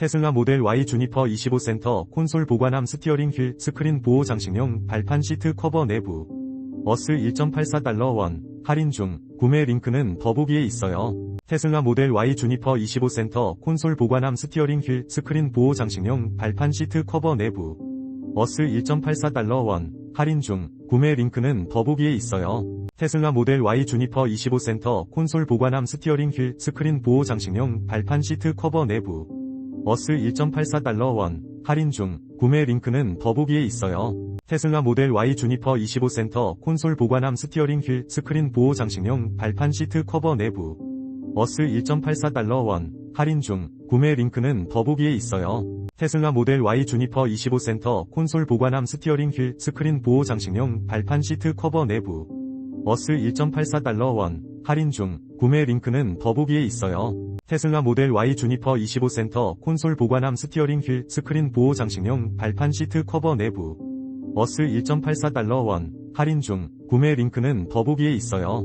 테슬라 모델 Y 주니퍼 25센터 콘솔 보관함 스티어링 휠 스크린 보호 장식용 발판 시트 커버 내부. 어스 1.84달러 원. 할인 중. 구매 링크는 더보기에 있어요. 테슬라 모델 Y 주니퍼 25센터 콘솔 보관함 스티어링 휠 스크린 보호 장식용 발판 시트 커버 내부. 어스 1.84달러 원. 할인 중. 구매 링크는 더보기에 있어요. 테슬라 모델 Y 주니퍼 25센터 콘솔 보관함 스티어링 휠 스크린 보호 장식용 발판 시트 커버 내부 어스 1.84달러 원 할인 중 구매 링크는 더보기에 있어요. 테슬라 모델 Y 주니퍼 25센터 콘솔 보관함 스티어링 휠 스크린 보호 장식용 발판 시트 커버 내부 어스 1.84달러 원 할인 중 구매 링크는 더보기에 있어요. 테슬라 모델 Y 주니퍼 25센터 콘솔 보관함 스티어링 휠 스크린 보호 장식용 발판 시트 커버 내부 어스 1.84달러 원 할인 중 구매 링크는 더보기에 있어요. 테슬라 모델 Y 주니퍼 25센터 콘솔 보관함 스티어링 휠 스크린 보호 장식용 발판 시트 커버 내부 어스 1.84달러 원 할인 중 구매 링크는 더보기에 있어요.